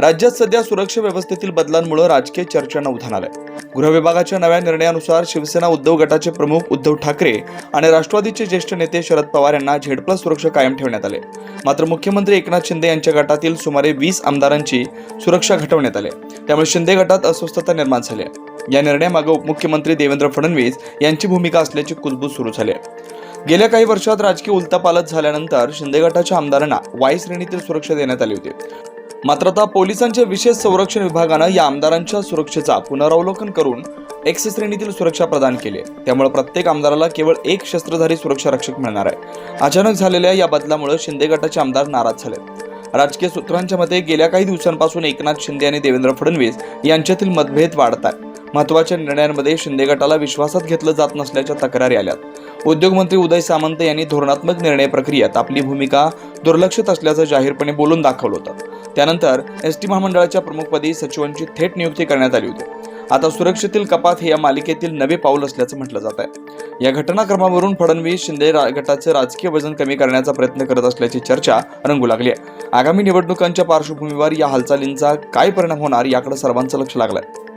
राज्यात सध्या सुरक्षा व्यवस्थेतील बदलांमुळे राजकीय चर्चांना उधाण आलंय गृह विभागाच्या नव्या निर्णयानुसार शिवसेना उद्धव गटाचे प्रमुख उद्धव ठाकरे आणि राष्ट्रवादीचे ज्येष्ठ नेते शरद पवार यांना झेडप्लस सुरक्षा कायम ठेवण्यात आले. मात्र मुख्यमंत्री एकनाथ शिंदे यांच्या गटातील सुमारे वीस आमदारांची सुरक्षा घटवण्यात आली. त्यामुळे शिंदे गटात अस्वस्थता निर्माण झाली या निर्णयामागे उपमुख्यमंत्री देवेंद्र फडणवीस यांची भूमिका असल्याची कुजबूज सुरू झाली आहे. गेल्या काही वर्षात राजकीय उलतापालत झाल्यानंतर शिंदे गटाच्या आमदारांना वाय श्रेणीतील सुरक्षा देण्यात आली होती. मात्र आता पोलिसांच्या विशेष संरक्षण विभागानं या आमदारांच्या सुरक्षेचा पुनरावलोकन करून एक्स श्रेणीतील सुरक्षा प्रदान केली आहे. त्यामुळे प्रत्येक आमदाराला केवळ एक शस्त्रधारी सुरक्षा रक्षक मिळणार आहे. अचानक झालेल्या या बदलामुळे शिंदे गटाचे आमदार नाराज झाले राजकीय सूत्रांच्या मते गेल्या काही दिवसांपासून एकनाथ शिंदे आणि देवेंद्र फडणवीस यांच्यातील मतभेद वाढत आहेत. महत्त्वाच्या निर्णयांमध्ये शिंदे गटाला विश्वासात घेतलं जात नसल्याच्या तक्रारी आल्यात. उद्योगमंत्री उदय सामंत यांनी धोरणात्मक निर्णय प्रक्रियेत आपली भूमिका दुर्लक्षित असल्याचं जाहीरपणे बोलून दाखवलं होतं. त्यानंतर एस टी महामंडळाच्या प्रमुखपदी सचिवांची थेट नियुक्ती करण्यात आली होती. आता सुरक्षेतील कपात हे या मालिकेतील नवे पाऊल असल्याचं म्हटलं जात आहे या घटनाक्रमावरून फडणवीस शिंदे गटाचं गटाचे राजकीय वजन कमी करण्याचा प्रयत्न करत असल्याची चर्चा रंगू लागली आहे. आगामी निवडणुकांच्या पार्श्वभूमीवर या हालचालींचा काय परिणाम होणार याकडे सर्वांचं लक्ष लागलंय.